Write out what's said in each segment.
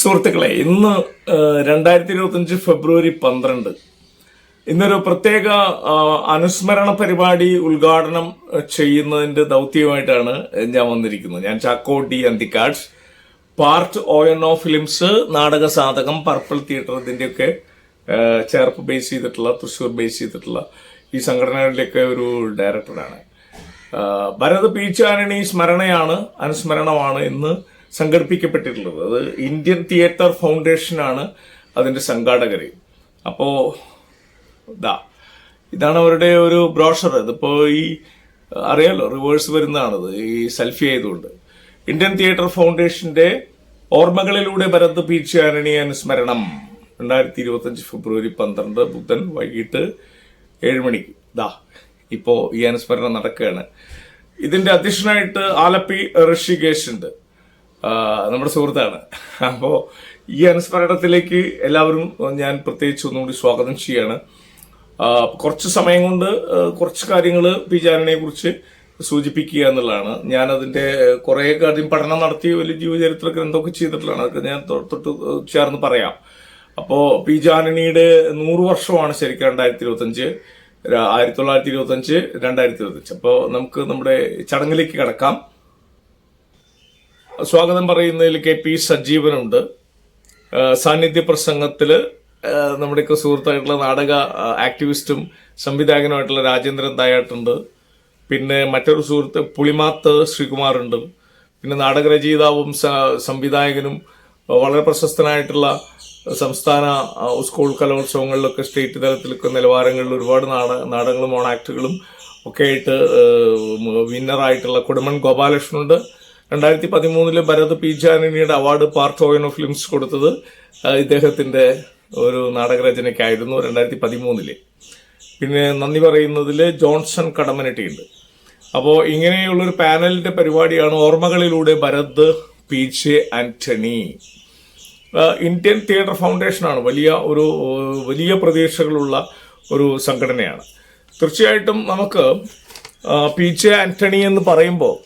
സുഹൃത്തുക്കളെ ഇന്ന് രണ്ടായിരത്തി ഇരുപത്തഞ്ച് ഫെബ്രുവരി പന്ത്രണ്ട്. ഇന്നൊരു പ്രത്യേക അനുസ്മരണ പരിപാടി ഉദ്ഘാടനം ചെയ്യുന്നതിന്റെ ദൗത്യമായിട്ടാണ് ഞാൻ വന്നിരിക്കുന്നത്. ഞാൻ Chacko D part O N films നാടക സാധകം പർപ്പിൾ തിയേറ്റർ ഇതിന്റെയൊക്കെ ചേർപ്പ് ബേസ് ചെയ്തിട്ടുള്ള തൃശ്ശൂർ ബേസ് ചെയ്തിട്ടുള്ള ഈ സംഘടനകളിലൊക്കെ ഒരു ഡയറക്ടറാണ് ഭരത് പീച്ചാനണി സ്മരണയാണ് അനുസ്മരണമാണ് ഇന്ന്. സംഘടിപ്പിക്കപ്പെട്ടിട്ടുള്ളത്. അത് ഇന്ത്യൻ തിയേറ്റർ ഫൗണ്ടേഷനാണ് അതിന്റെ സംഘാടകർ അപ്പോ ഇതാ ഇതാണ് അവരുടെ ഒരു ബ്രോഷർ ഇതിപ്പോ ഈ അറിയാലോ റിവേഴ്സ് വരുന്നതാണത് ഈ സെൽഫി ആയതുകൊണ്ട്. ഇന്ത്യൻ തിയേറ്റർ ഫൗണ്ടേഷന്റെ ഓർമ്മകളിലൂടെ ഭരത് പീച്ചാരണി അനുസ്മരണം രണ്ടായിരത്തി ഇരുപത്തഞ്ച് ഫെബ്രുവരി പന്ത്രണ്ട് ബുധൻ വൈകിട്ട് ഏഴ് ദാ ഇപ്പോ ഈ അനുസ്മരണം നടക്കുകയാണ്. ഇതിന്റെ അധ്യക്ഷനായിട്ട് ആലപ്പി ഋഷികേശ് ഉണ്ട്. നമ്മുടെ സുഹൃത്താണ്. അപ്പോൾ ഈ അനുസ്മരണത്തിലേക്ക് എല്ലാവരും ഞാൻ പ്രത്യേകിച്ച് ഒന്നുകൂടി സ്വാഗതം ചെയ്യാണ്. കുറച്ച് സമയം കൊണ്ട് കുറച്ച് കാര്യങ്ങൾ പി ജാനനെ കുറിച്ച് സൂചിപ്പിക്കുക എന്നുള്ളതാണ്. ഞാൻ അതിന്റെ കുറെ കാര്യം പഠനം നടത്തി വലിയ ജീവചരിത്ര ഗ്രന്ഥമൊക്കെ ചെയ്തിട്ടുള്ളതാണ് അതൊക്കെ ഞാൻ തൊട്ട് ചേർന്ന് പറയാം. അപ്പോ പി ജാനനിയുടെ നൂറ് വർഷമാണ് ശരിക്കും രണ്ടായിരത്തി ഇരുപത്തി അഞ്ച് ആയിരത്തി തൊള്ളായിരത്തി ഇരുപത്തി അഞ്ച് രണ്ടായിരത്തി ഇരുപത്തി അഞ്ച് അപ്പോ നമുക്ക് നമ്മുടെ ചടങ്ങിലേക്ക് കടക്കാം. സ്വാഗതം പറയുന്നതിൽ കെ പി സജീവനുണ്ട്. സാന്നിധ്യ പ്രസംഗത്തിൽ നമ്മുടെയൊക്കെ സുഹൃത്തായിട്ടുള്ള നാടക ആക്ടിവിസ്റ്റും സംവിധായകനുമായിട്ടുള്ള രാജേന്ദ്രൻ തായാട്ടുണ്ട്. പിന്നെ മറ്റൊരു സുഹൃത്ത് പുളിമാത്ത് ശ്രീകുമാറുണ്ട്. പിന്നെ നാടകരചയിതാവും സംവിധായകനും വളരെ പ്രശസ്തനായിട്ടുള്ള സംസ്ഥാന സ്കൂൾ കലോത്സവങ്ങളിലൊക്കെ സ്റ്റേറ്റ് തലത്തിലൊക്കെ നിലവാരങ്ങളിൽ ഒരുപാട് നാട നാടകങ്ങളും ഓണാക്ടുകളും ഒക്കെ ആയിട്ട് വിന്നറായിട്ടുള്ള കുടുംബൻ ഗോപാലകൃഷ്ണനുണ്ട്. രണ്ടായിരത്തി പതിമൂന്നിൽ ഭരത് പി ജാനനിയുടെ അവാർഡ് പാർട്ട് ഓഫ് ഫിലിംസ് കൊടുത്തത് ഇദ്ദേഹത്തിന്റെ ഒരു നാടകരചനയ്ക്കായിരുന്നു രണ്ടായിരത്തി പതിമൂന്നിൽ പിന്നെ നന്ദി പറയുന്നതിൽ ജോൺസൺ കടമനട്ടിയുണ്ട്. അപ്പോൾ ഇങ്ങനെയുള്ളൊരു പാനലിന്റെ പരിപാടിയാണ് ഓർമ്മകളിലൂടെ Bharat P J Antony. Indian theatre ഫൗണ്ടേഷനാണ് വലിയ ഒരു വലിയ പ്രതീക്ഷകളുള്ള ഒരു സംഘടനയാണ്. തീർച്ചയായിട്ടും നമുക്ക് പി ജെ ആന്റണി എന്ന് പറയുമ്പോൾ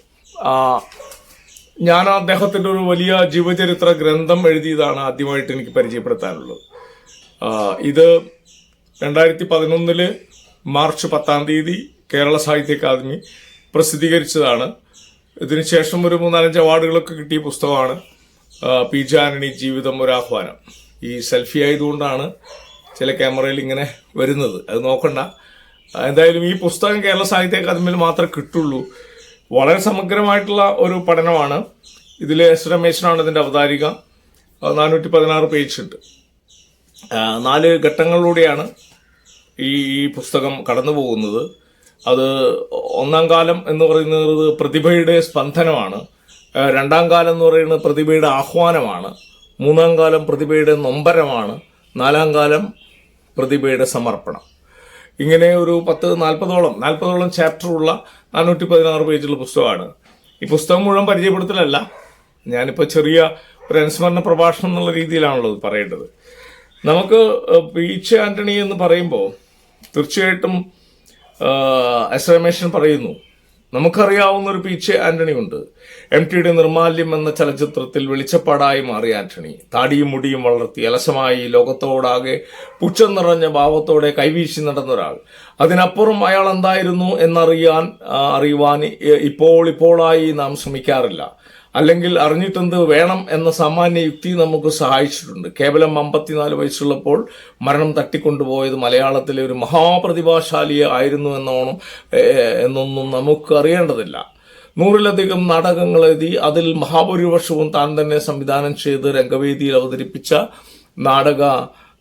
ഞാൻ അദ്ദേഹത്തിന്റെ ഒരു വലിയ ജീവചരിത്ര ഗ്രന്ഥം എഴുതിയതാണ് ആദ്യമായിട്ട് എനിക്ക് പരിചയപ്പെടുത്താനുള്ളത്. ഇത് രണ്ടായിരത്തി പതിനൊന്നിൽ മാർച്ച് പത്താം തീയതി കേരള സാഹിത്യ അക്കാദമി പ്രസിദ്ധീകരിച്ചതാണ്. ഇതിനുശേഷം ഒരു മൂന്നാലഞ്ച് അവാർഡുകളൊക്കെ കിട്ടിയ പുസ്തകമാണ് പി ജാനണി ജീവിതം ഒരു ആഹ്വാനം. ഈ സെൽഫി ആയതുകൊണ്ടാണ് ചില ക്യാമറയിൽ ഇങ്ങനെ വരുന്നത്. അത് നോക്കണ്ട. എന്തായാലും ഈ പുസ്തകം കേരള സാഹിത്യ അക്കാദമിയിൽ മാത്രമേ കിട്ടുള്ളൂ. വളരെ സമഗ്രമായിട്ടുള്ള ഒരു പഠനമാണ്. ഇതിൽ എസ് രമേശനാണ് ഇതിന്റെ അവതാരിക. നാനൂറ്റി പതിനാറ് പേജ് ഉണ്ട്. നാല് ഘട്ടങ്ങളിലൂടെയാണ് ഈ ഈ പുസ്തകം കടന്നു പോകുന്നത് അത് ഒന്നാം കാലം എന്ന് പറയുന്നത് പ്രതിഭയുടെ സ്പന്ദനമാണ്. രണ്ടാം കാലം എന്ന് പറയുന്നത് പ്രതിഭയുടെ ആഹ്വാനമാണ്. മൂന്നാം കാലം പ്രതിഭയുടെ നൊമ്പരമാണ്. നാലാം കാലം പ്രതിഭയുടെ സമർപ്പണം. ഇങ്ങനെ ഒരു പത്ത് നാൽപ്പതോളം നാൽപ്പതോളം ചാപ്റ്ററുള്ള നാനൂറ്റി പതിനാറ് പേജുള്ള പുസ്തകമാണ്. ഈ പുസ്തകം മുഴുവൻ പരിചയപ്പെടുത്തലല്ല. ഞാനിപ്പോൾ ചെറിയ ഒരു അനുസ്മരണ പ്രഭാഷണം എന്നുള്ള രീതിയിലാണല്ലോ ഇത് പറയേണ്ടത്. നമുക്ക് പി ആന്റണി എന്ന് പറയുമ്പോൾ തീർച്ചയായിട്ടും എസ് പറയുന്നു നമുക്കറിയാവുന്ന ഒരു പി എച്ച് ആന്റണി ഉണ്ട്. എം ടിയുടെ നിർമാല്യം എന്ന ചലച്ചിത്രത്തിൽ വെളിച്ചപ്പാടായി മാറി ആന്റണി. താടിയും മുടിയും വളർത്തി അലസമായി ലോകത്തോടാകെ പുച്ഛം നിറഞ്ഞ ഭാവത്തോടെ കൈവീശി നടന്ന ഒരാൾ. അതിനപ്പുറം അയാൾ എന്തായിരുന്നു എന്നറിയാൻ അറിയുവാൻ ഇപ്പോൾ ഇപ്പോഴായി നാം ശ്രമിക്കാറില്ല. അല്ലെങ്കിൽ അറിഞ്ഞിട്ടെന്ത് വേണം എന്ന സാമാന്യ യുക്തി നമുക്ക് സഹായിച്ചിട്ടുണ്ട്. കേവലം അമ്പത്തിനാല് വയസ്സുള്ളപ്പോൾ മരണം തട്ടിക്കൊണ്ടുപോയത് മലയാളത്തിലെ ഒരു മഹാപ്രതിഭാശാലി ആയിരുന്നു എന്നോണം എന്നൊന്നും നമുക്ക് അറിയേണ്ടതില്ല. നൂറിലധികം നാടകങ്ങൾ എഴുതി അതിൽ മഹാഭൂരിപക്ഷവും താൻ തന്നെ സംവിധാനം ചെയ്ത് രംഗവേദിയിൽ അവതരിപ്പിച്ച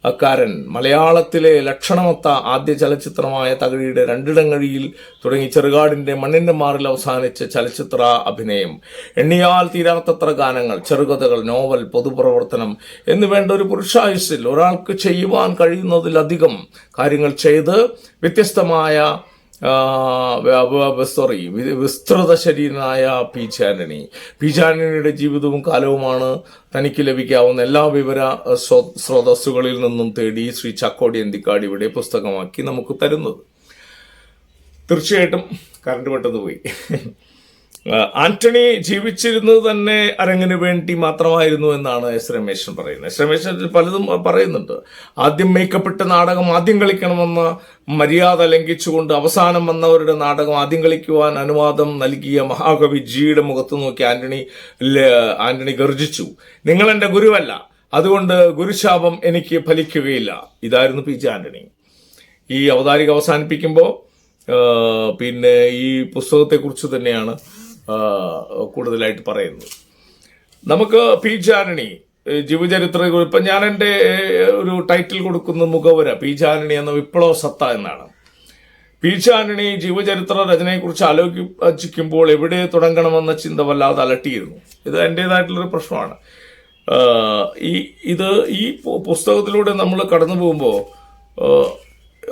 നാടകക്കാരൻ മലയാളത്തിലെ ലക്ഷണമൊത്ത ആദ്യ ചലച്ചിത്രമായ തകഴിയുടെ രണ്ടിടങ്ങഴിയിൽ തുടങ്ങി ചെറുകാടിന്റെ മണ്ണിന്റെ മാറിൽ അവസാനിച്ച ചലച്ചിത്ര അഭിനയം. എണ്ണിയാൽ തീരാത്തത്ര ഗാനങ്ങൾ ചെറുകഥകൾ നോവൽ പൊതുപ്രവർത്തനം എന്നുവേണ്ട ഒരു പുരുഷായുസ്സിൽ ഒരാൾക്ക് ചെയ്യുവാൻ കഴിയുന്നതിലധികം കാര്യങ്ങൾ ചെയ്ത് വ്യത്യസ്തമായ സോറി വിസ്തൃത ശരീരനായ പി ചാനണി. പി ചാനണിയുടെ ജീവിതവും കാലവുമാണ് തനിക്ക് ലഭിക്കാവുന്ന എല്ലാ വിവര സ്രോ- സ്രോതസ്സുകളിൽ നിന്നും തേടി ശ്രീ ചക്കോടി എന്തിക്കാട് ഇവിടെ പുസ്തകമാക്കി നമുക്ക് തരുന്നത്. തീർച്ചയായിട്ടും കറണ്ട് പെട്ടെന്ന് പോയി. ആന്റണി ജീവിച്ചിരുന്നത് തന്നെ അരങ്ങിന് വേണ്ടി മാത്രമായിരുന്നു എന്നാണ് എസ് രമേശൻ പറയുന്നത്. എസ് രമേശൻ പലതും പറയുന്നുണ്ട്. ആദ്യം മേക്കപ്പെട്ട നാടകം ആദ്യം കളിക്കണമെന്ന് മര്യാദ ലംഘിച്ചുകൊണ്ട് അവസാനം വന്നവരുടെ നാടകം ആദ്യം കളിക്കുവാൻ അനുവാദം നൽകിയ മഹാകവി ജിയുടെ മുഖത്ത് നോക്കി ആന്റണി ആന്റണി ഗർജിച്ചു. നിങ്ങൾ എന്റെ ഗുരുവല്ല. അതുകൊണ്ട് ഗുരുശാപം എനിക്ക് ഫലിക്കുകയില്ല. ഇതായിരുന്നു പി ജെ ആന്റണി. ഈ അവതാരിക അവസാനിപ്പിക്കുമ്പോൾ പിന്നെ ഈ പുസ്തകത്തെക്കുറിച്ച് തന്നെയാണ് കൂടുതലായിട്ട് പറയുന്നത് നമുക്ക് പി ജാനണി ജീവചരിത്ര ഇപ്പം ഞാൻ എന്റെ ഒരു ടൈറ്റിൽ കൊടുക്കുന്ന മുഖവര പി ജാനണി എന്ന വിപ്ലവ സത്ത എന്നാണ്. പി ജാനണി ജീവചരിത്ര രചനയെക്കുറിച്ച് ആലോചിക്കുമ്പോൾ എവിടെ തുടങ്ങണമെന്ന ചിന്ത വല്ലാതെ അലട്ടിയിരുന്നു. ഇത് എന്റെതായിട്ടുള്ളൊരു പ്രശ്നമാണ്. ഈ ഇത് ഈ പുസ്തകത്തിലൂടെ നമ്മൾ കടന്നു പോകുമ്പോൾ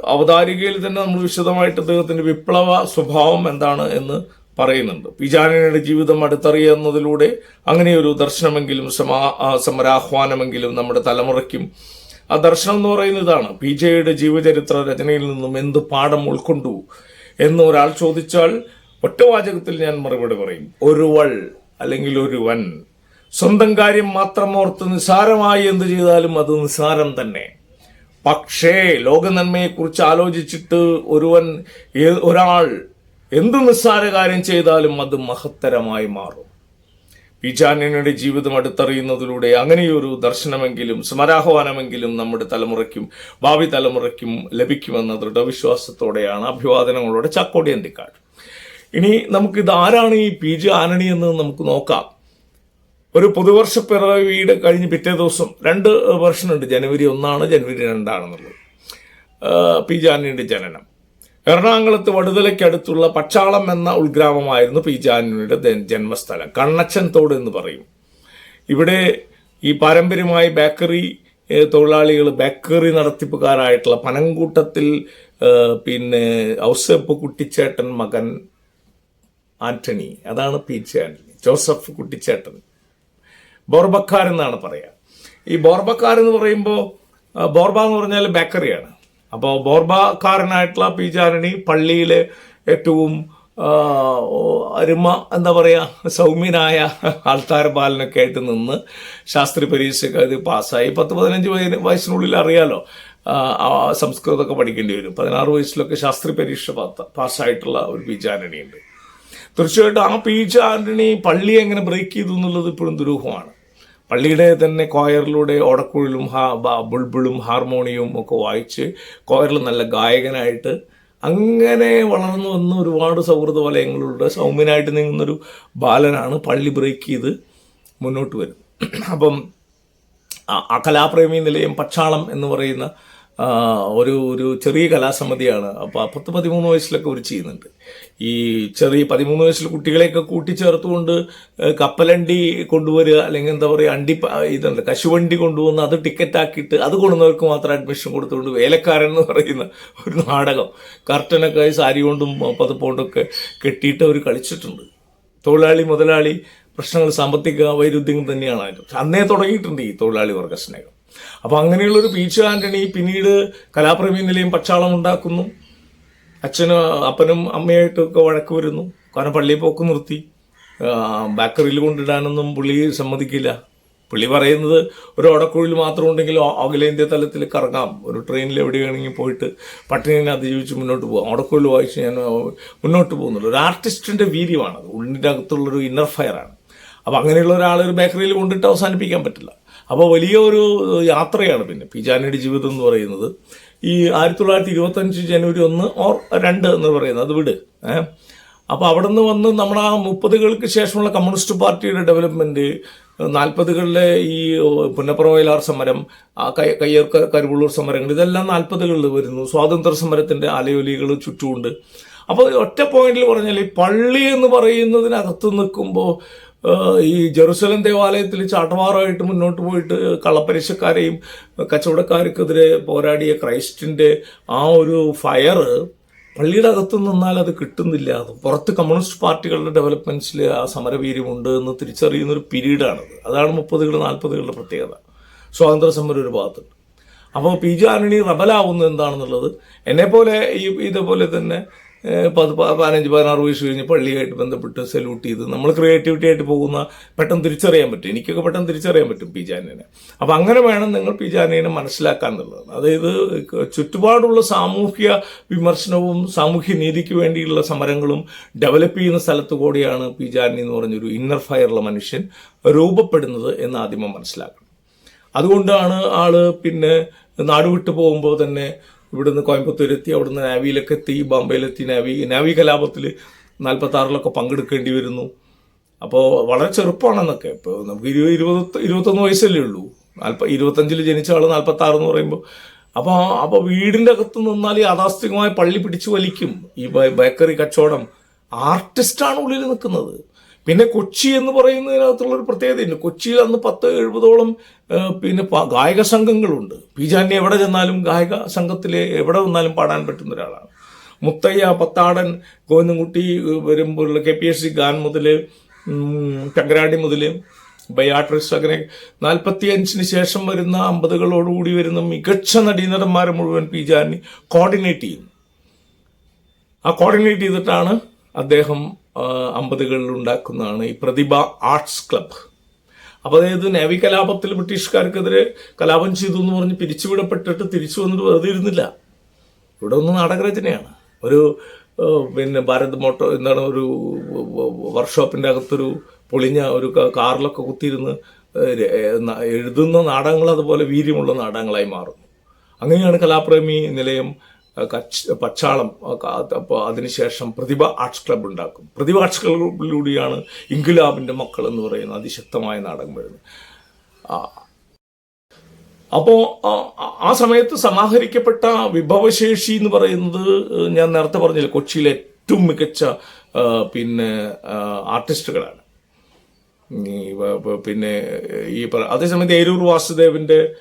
അവതാരികയിൽ തന്നെ നമ്മൾ വിശദമായിട്ട് അദ്ദേഹത്തിന്റെ വിപ്ലവ സ്വഭാവം എന്താണ് എന്ന് പറയുന്നുണ്ട്. പിജാനയുടെ ജീവിതം അടുത്തറിയുന്നതിലൂടെ അങ്ങനെയൊരു ദർശനമെങ്കിലും സമാ സമരാഹ്വാനമെങ്കിലും നമ്മുടെ തലമുറയ്ക്കും. ആ ദർശനം എന്ന് പറയുന്നത് ഇതാണ്. പി ജെയുടെ ജീവചരിത്ര രചനയിൽ നിന്നും എന്ത് പാഠം ഉൾക്കൊണ്ടു എന്ന് ഒരാൾ ചോദിച്ചാൽ ഒറ്റവാചകത്തിൽ ഞാൻ മറുപടി പറയും. ഒരുവൾ അല്ലെങ്കിൽ ഒരുവൻ സ്വന്തം കാര്യം മാത്രം ഓർത്ത് നിസ്സാരമായി എന്ത് ചെയ്താലും അത് നിസ്സാരം തന്നെ. പക്ഷേ ലോകനന്മയെക്കുറിച്ച് ആലോചിച്ചിട്ട് ഒരുവൻ ഒരാൾ എന്ത് നിസ്സാര കാര്യം ചെയ്താലും അത് മഹത്തരമായി മാറും. പിജാനയുടെ ജീവിതം അടുത്തറിയുന്നതിലൂടെ അങ്ങനെയൊരു ദർശനമെങ്കിലും സ്മരാഹ്വാനമെങ്കിലും നമ്മുടെ തലമുറയ്ക്കും ഭാവി തലമുറയ്ക്കും ലഭിക്കുമെന്ന ദൃഢവിശ്വാസത്തോടെയാണ് അഭിവാദനങ്ങളോടെ ചാക്കോടി അന്തിക്കാട്. ഇനി നമുക്കിത് ആരാണ് ഈ പി ജെ ആനണി എന്ന് നമുക്ക് നോക്കാം. ഒരു പുതുവർഷ പിറവിയുടെ കഴിഞ്ഞ് പിറ്റേ ദിവസം രണ്ട് വർഷമുണ്ട് ജനുവരി ഒന്നാണ് ജനുവരി രണ്ടാണെന്നുള്ളത്. പി ജാനിയുടെ ജനനം. എറണാകുളത്ത് വടുതലയ്ക്കടുത്തുള്ള പച്ചാളം എന്ന ഉൾഗ്രാമമായിരുന്നു പി ജാനുവിന്റെ ജന്മസ്ഥലം. കണ്ണച്ചൻ തോട് എന്ന് പറയും. ഇവിടെ ഈ പാരമ്പര്യമായി ബേക്കറി തൊഴിലാളികൾ ബേക്കറി നടത്തിപ്പുകാരായിട്ടുള്ള പനങ്കൂട്ടത്തിൽ പിന്നെ ഔസപ്പ് കുട്ടിച്ചേട്ടൻ മകൻ ആന്റണി. അതാണ് പി ജെ ആന്റണി. ജോസഫ് കുട്ടിച്ചേട്ടൻ. ബോർബക്കാർ എന്നാണ് പറയുക ഈ ബോർബക്കാർ എന്ന് പറയുമ്പോൾ ബോർബ എന്ന് പറഞ്ഞാൽ ബേക്കറിയാണ്. അപ്പോൾ ബോർബക്കാരനായിട്ടുള്ള പി ജാനണി പള്ളിയിലെ ഏറ്റവും അരുമ എന്താ പറയുക സൗമ്യനായ ആൾക്കാർ ബാലനൊക്കെ ആയിട്ട് നിന്ന് ശാസ്ത്രീയ പരീക്ഷയൊക്കെ അത് പാസ്സായി. പത്ത് പതിനഞ്ച് വയ- വയസ്സിനുള്ളിൽ അറിയാലോ സംസ്കൃതമൊക്കെ പഠിക്കേണ്ടി വരും. പതിനാറ് വയസ്സിലൊക്കെ ശാസ്ത്രി പരീക്ഷ പാസ്സായിട്ടുള്ള ഒരു പി ജാനണിയുണ്ട് തീർച്ചയായിട്ടും ആ പി ജാനണി പള്ളി എങ്ങനെ ബ്രേക്ക് ചെയ്തു എന്നുള്ളത് ഇപ്പോഴും ദുരൂഹമാണ്. പള്ളിയുടെ തന്നെ കോയറിലൂടെ ഓടക്കുഴലും ഹാ ബുൾബിളും ഹാർമോണിയവും ഒക്കെ വായിച്ച് കോയറിൽ നല്ല ഗായകനായിട്ട് അങ്ങനെ വളർന്നു വന്ന ഒരുപാട് സൗഹൃദ വലയങ്ങളുടെ സൗമ്യനായിട്ട് നീങ്ങുന്നൊരു ബാലനാണ് പള്ളി ബ്രേക്ക് ചെയ്ത് മുന്നോട്ട് വരും അപ്പം ആ- കലാപ്രേമി നിലയം പക്ഷാളം എന്ന് പറയുന്ന ഒരു ഒരു ചെറിയ കലാസമിതിയാണ്. അപ്പോൾ പത്ത് പതിമൂന്ന് വയസ്സിലൊക്കെ അവർ ചെയ്യുന്നുണ്ട്. ഈ ചെറിയ പതിമൂന്ന് വയസ്സിൽ കുട്ടികളെയൊക്കെ കൂട്ടിച്ചേർത്തുകൊണ്ട് കപ്പലണ്ടി കൊണ്ടുവരിക അല്ലെങ്കിൽ എന്താ പറയുക അണ്ടി ഇതുണ്ട് കശുവണ്ടി കൊണ്ടുവന്ന് അത് ടിക്കറ്റ് ആക്കിയിട്ട് അത് കൊണ്ടുവന്നവർക്ക് മാത്രം അഡ്മിഷൻ കൊടുത്തുകൊണ്ട് വേലക്കാരൻ എന്ന് പറയുന്ന ഒരു നാടകം. കർട്ടനൊക്കെ സാരി കൊണ്ടും പതുപ്പോണ്ടൊക്കെ കെട്ടിയിട്ട് അവർ കളിച്ചിട്ടുണ്ട്. തൊഴിലാളി മുതലാളി പ്രശ്നങ്ങൾ സാമ്പത്തിക വൈരുദ്ധ്യം തന്നെയാണ് അതിന്റെ അന്നേ തുടങ്ങിയിട്ടുണ്ട് ഈ തൊഴിലാളി വർഗ സ്നേഹം അപ്പോൾ അങ്ങനെയുള്ള ഒരു പീച്ച് ആന്റണി പിന്നീട് കലാപ്രേമി നിലയും പക്ഷാളം ഉണ്ടാക്കുന്നു. അച്ഛനും അപ്പനും അമ്മയായിട്ടൊക്കെ വഴക്ക് വരുന്നു. കാരണം പള്ളിയിൽ പോക്ക് നിർത്തി. ബാക്കറിയിൽ കൊണ്ടിടാനൊന്നും പുള്ളി സമ്മതിക്കില്ല. പുള്ളി പറയുന്നത് ഒരു ഓടക്കുഴിൽ മാത്രം ഉണ്ടെങ്കിൽ അഖിലേന്ത്യ തലത്തിൽ കറങ്ങാം. ഒരു ട്രെയിനിൽ എവിടെ വേണമെങ്കിൽ പോയിട്ട് പട്ടിണിനെ അതിജീവിച്ച് മുന്നോട്ട് പോകാം. ഓടക്കുഴിൽ വായിച്ച് ഞാൻ മുന്നോട്ട് പോകുന്നുള്ളൂ ഒരു ആർട്ടിസ്റ്റിന്റെ വീര്യമാണ് ഉള്ളിന്റെ അകത്തുള്ളൊരു ഇന്നർ ഫയറാണ് അപ്പോൾ അങ്ങനെയുള്ള ഒരാൾ ഒരു ബേക്കറിയിൽ കൊണ്ടിട്ട് അവസാനിപ്പിക്കാൻ പറ്റില്ല. അപ്പോൾ വലിയ ഒരു യാത്രയാണ് പിന്നെ. പി ജാനയുടെ ജീവിതം എന്ന് പറയുന്നത്. ഈ ആയിരത്തി തൊള്ളായിരത്തി ഇരുപത്തഞ്ച് ജനുവരി ഒന്ന് ഓർ രണ്ട് എന്ന് പറയുന്നത്. അത് വിട്. ഏഹ് അപ്പോൾ അവിടെ നിന്ന് വന്ന് നമ്മുടെ ആ മുപ്പതുകൾക്ക് ശേഷമുള്ള കമ്മ്യൂണിസ്റ്റ് പാർട്ടിയുടെ ഡെവലപ്മെന്റ് നാൽപ്പതുകളിലെ ഈ പുന്നപ്രവയലാർ സമരം കയ്യൂർ കരുവള്ളൂർ സമരങ്ങൾ ഇതെല്ലാം നാൽപ്പതുകളിൽ വരുന്നു. സ്വാതന്ത്ര്യ സമരത്തിന്റെ അലയൊലികൾ ചുറ്റുമുണ്ട്. അപ്പോൾ ഒറ്റ പോയിന്റിൽ പറഞ്ഞാൽ ഈ പള്ളി എന്ന് പറയുന്നതിനകത്ത് നിൽക്കുമ്പോൾ ഈ ജെറുസലം ദേവാലയത്തിൽ ചാട്ടമാറായിട്ട് മുന്നോട്ട് പോയിട്ട് കള്ളപ്പരിശക്കാരെയും കച്ചവടക്കാർക്കെതിരെ പോരാടിയ ക്രൈസ്റ്റിന്റെ ആ ഒരു ഫയർ പള്ളിയുടെ അകത്തു നിന്നാൽ അത് കിട്ടുന്നില്ല. അത് പുറത്ത് കമ്മ്യൂണിസ്റ്റ് പാർട്ടികളുടെ ഡെവലപ്മെന്റ്സിൽ ആ സമരവീര്യമുണ്ട് എന്ന് തിരിച്ചറിയുന്ന ഒരു പീരീഡാണത്. അതാണ് മുപ്പതുകൾ നാൽപ്പതുകളുടെ പ്രത്യേകത. സ്വാതന്ത്ര്യ സമരം ഒരു ഭാഗത്തുണ്ട്. അപ്പോൾ പി ജെ ആന്റണി റബലാവുന്നത് എന്താണെന്നുള്ളത് എന്നെപ്പോലെ ഈ ഇതേപോലെ തന്നെ ഏഹ്, പത് പ- പതിനഞ്ച് പതിനാറ് വയസ്സ് കഴിഞ്ഞ് പള്ളിയായിട്ട് ബന്ധപ്പെട്ട് സല്യൂട്ട് ചെയ്ത് നമ്മൾ ക്രിയേറ്റിവിറ്റി ആയിട്ട് പോകുന്ന പെട്ടെന്ന് തിരിച്ചറിയാൻ പറ്റും. എനിക്കൊക്കെ പെട്ടെന്ന് തിരിച്ചറിയാൻ പറ്റും പി അപ്പം അങ്ങനെ വേണം നിങ്ങൾ പി ജാനിനെ അതായത് ചുറ്റുപാടുള്ള സാമൂഹ്യ വിമർശനവും സാമൂഹ്യ നീതിക്ക് വേണ്ടിയുള്ള സമരങ്ങളും ഡെവലപ്പ് ചെയ്യുന്ന സ്ഥലത്ത് കൂടിയാണ് പി എന്ന് പറഞ്ഞൊരു ഇന്നർ ഫയറുള്ള മനുഷ്യൻ രൂപപ്പെടുന്നത് എന്ന് ആദ്യമേ മനസ്സിലാക്കണം. അതുകൊണ്ടാണ് ആൾ പിന്നെ നാടുവിട്ട് പോകുമ്പോൾ തന്നെ ഇവിടുന്ന് കോയമ്പത്തൂരെത്തി അവിടുന്ന് നാവിയിലൊക്കെ എത്തി ബോംബെയിലെത്തി. നാവി നാവി കലാപത്തിൽ നാൽപ്പത്തി ആറിലൊക്കെ പങ്കെടുക്കേണ്ടി വരുന്നു. അപ്പോൾ വളരെ ചെറുപ്പമാണെന്നൊക്കെ ഇപ്പോൾ നമുക്ക് ഇരുപത് ഇരുപത് ഇരുപത്തൊന്ന് വയസ്സല്ലേ ഉള്ളൂ. നാൽപ്പ ഇരുപത്തഞ്ചിൽ ജനിച്ച ആൾ നാൽപ്പത്തി ആറ് എന്ന് പറയുമ്പോൾ അപ്പോൾ അപ്പോൾ വീടിന്റെ അകത്ത് നിന്നാൽ യാഥാസ്ഥികമായ പള്ളി പിടിച്ചു വലിക്കും. ഈ ബേക്കറി കച്ചവടം ആർട്ടിസ്റ്റാണ് ഉള്ളിൽ നിൽക്കുന്നത്. പിന്നെ കൊച്ചി എന്ന് പറയുന്നതിനകത്തുള്ള ഒരു പ്രത്യേകതയുണ്ട്. കൊച്ചിയിൽ അന്ന് പത്ത് എഴുപതോളം പിന്നെ ഗായക സംഘങ്ങളുണ്ട്. പി ജാനി എവിടെ ചെന്നാലും ഗായക സംഘത്തിലെ എവിടെ വന്നാലും പാടാൻ പറ്റുന്ന ഒരാളാണ്. മുത്തയ്യ പത്താടൻ കോന്നുംകുട്ടി വരുമ്പോൾ കെ പി എസ് സി ഗാൻ മുതൽ ചങ്കരാടി മുതൽ ബയാട്രിസ് അങ്ങനെ നാൽപ്പത്തി അഞ്ചിന് ശേഷം വരുന്ന അമ്പതുകളോടുകൂടി വരുന്ന മികച്ച നടീനടന്മാരെ മുഴുവൻ പി ജാനി കോർഡിനേറ്റ് ചെയ്യുന്നു. ആ കോർഡിനേറ്റ് ചെയ്തിട്ടാണ് അദ്ദേഹം അമ്പതുകളിൽ ഉണ്ടാക്കുന്നതാണ് ഈ പ്രതിഭ ആർട്സ് ക്ലബ്ബ് അപ്പോൾ അതായത് നേവി കലാപത്തിൽ ബ്രിട്ടീഷുകാർക്കെതിരെ കലാപം ചെയ്തു എന്ന് പറഞ്ഞ് പിരിച്ചുവിടപ്പെട്ടിട്ട് തിരിച്ചു വന്നിട്ട് വെറുതെ ഇരുന്നില്ല. ഇവിടെ ഒന്ന് നാടകരചനയാണ്. ഒരു പിന്നെ ഭാരത് മോട്ടോ എന്താണ് ഒരു വർക്ക്ഷോപ്പിന്റെ അകത്തൊരു പൊളിഞ്ഞ ഒരു കാറിലൊക്കെ കുത്തിയിരുന്ന് എഴുതുന്ന നാടകങ്ങൾ അതുപോലെ വീര്യമുള്ള നാടകങ്ങളായി മാറുന്നു. അങ്ങനെയാണ് കലാപ്രേമി നിലയം പച്ചാളം അതിനുശേഷം പ്രതിഭ ആർട്സ് ക്ലബ്ബ് ഉണ്ടാക്കും. പ്രതിഭ ആർട്സ് ക്ലബ്ബിലൂടെയാണ് ഇൻഗുലാബിന്റെ മക്കൾ എന്ന് പറയുന്ന അതിശക്തമായ നാടകം വരുന്നത്. അപ്പോൾ അപ്പോ ആ- സമയത്ത് സമാഹരിക്കപ്പെട്ട വിഭവശേഷി എന്ന് പറയുന്നത് ഞാൻ നേരത്തെ പറഞ്ഞില്ല കൊച്ചിയിലെ ഏറ്റവും മികച്ച പിന്നെ ആർട്ടിസ്റ്റുകളാണ്. പിന്നെ ഈ അതേസമയത്ത് ഏരൂർ വാസുദേവന്റെ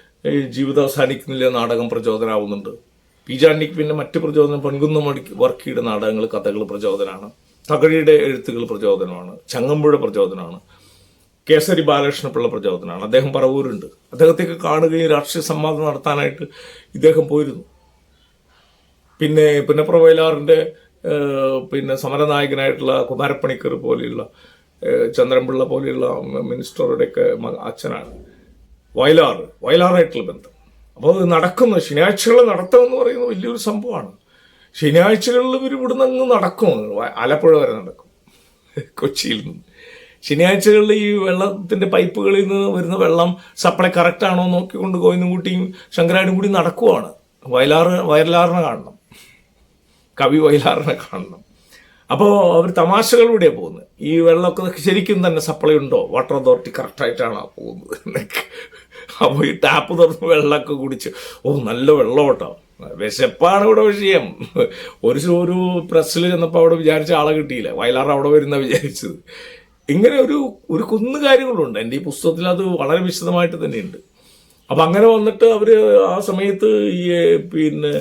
ജീവിതം അവസാനിക്കുന്നില്ല നാടകം പ്രചോദനമാവുന്നുണ്ട് പി ജാനിക്ക് പിന്നെ മറ്റ് പ്രചോദനം പെൺകുന്നം വർക്കിയുടെ നാടകങ്ങൾ കഥകൾ പ്രചോദനമാണ് തകഴിയുടെ എഴുത്തുകൾ പ്രചോദനമാണ്. ചങ്ങമ്പുഴ പ്രചോദനമാണ്. കേസരി ബാലകൃഷ്ണപിള്ള പ്രചോദനമാണ്. അദ്ദേഹം പറവൂരുണ്ട്. അദ്ദേഹത്തേക്ക് കാണുകയും രാഷ്ട്രീയ സംവാദം നടത്താനായിട്ട് ഇദ്ദേഹം പോയിരുന്നു. പിന്നെ പുന്നപ്ര വയലാറിന്റെ പിന്നെ സമരനായകനായിട്ടുള്ള കുമാരപ്പണിക്കർ പോലെയുള്ള ചന്ദ്രൻപിള്ള പോലെയുള്ള മിനിസ്റ്ററുടെയൊക്കെ അച്ഛനാണ്. വയലാർ വയലാറായിട്ടുള്ള ബന്ധം. അപ്പോൾ അത് നടക്കുന്നു ശനിയാഴ്ചകൾ എന്ന് പറയുന്നത് വലിയൊരു സംഭവമാണ്. ശനിയാഴ്ചകളിൽ ഇവർ ഇവിടുന്ന് അങ്ങ് നടക്കും. ആലപ്പുഴ വരെ നടക്കും. കൊച്ചിയിൽ നിന്ന്. ശനിയാഴ്ചകളിൽ ഈ വെള്ളത്തിന്റെ പൈപ്പുകളിൽ നിന്ന് വരുന്ന വെള്ളം സപ്ലൈ കറക്റ്റാണോ നോക്കിക്കൊണ്ട് ഗോവിന്ദൻകുട്ടിയും ശങ്കരാടും കൂടി നടക്കുവാണ്. വയലാറ് വയലാറിനെ കാണണം. കവി വയലാറിനെ കാണണം. അപ്പോൾ അവർ തമാശകളിലൂടെയാണ് പോകുന്നത്. ഈ വെള്ളമൊക്കെ ശരിക്കും തന്നെ സപ്ലൈ ഉണ്ടോ? വാട്ടർ അതോറിറ്റി കറക്റ്റായിട്ടാണോ പോകുന്നത്? അപ്പോൾ ഈ ടാപ്പ് തുറന്ന് വെള്ളമൊക്കെ കുടിച്ച്. ഓ നല്ല വെള്ളം കേട്ടോ വിശപ്പാണ് ഇവിടെ വിഷയം. ഒരു ഒരു പ്രസ്സിൽ ചെന്നപ്പോൾ അവിടെ വിചാരിച്ച ആളെ കിട്ടിയില്ല. വയലാർ അവിടെ വരുന്ന വിചാരിച്ചത്. ഇങ്ങനെ ഒരു ഒരു കുന്നു കാര്യങ്ങളുണ്ട്. എന്റെ ഈ പുസ്തകത്തിൽ അത് വളരെ വിശദമായിട്ട് തന്നെയുണ്ട്. അപ്പം അങ്ങനെ വന്നിട്ട് അവർ ആ സമയത്ത് ഈ പിന്നെ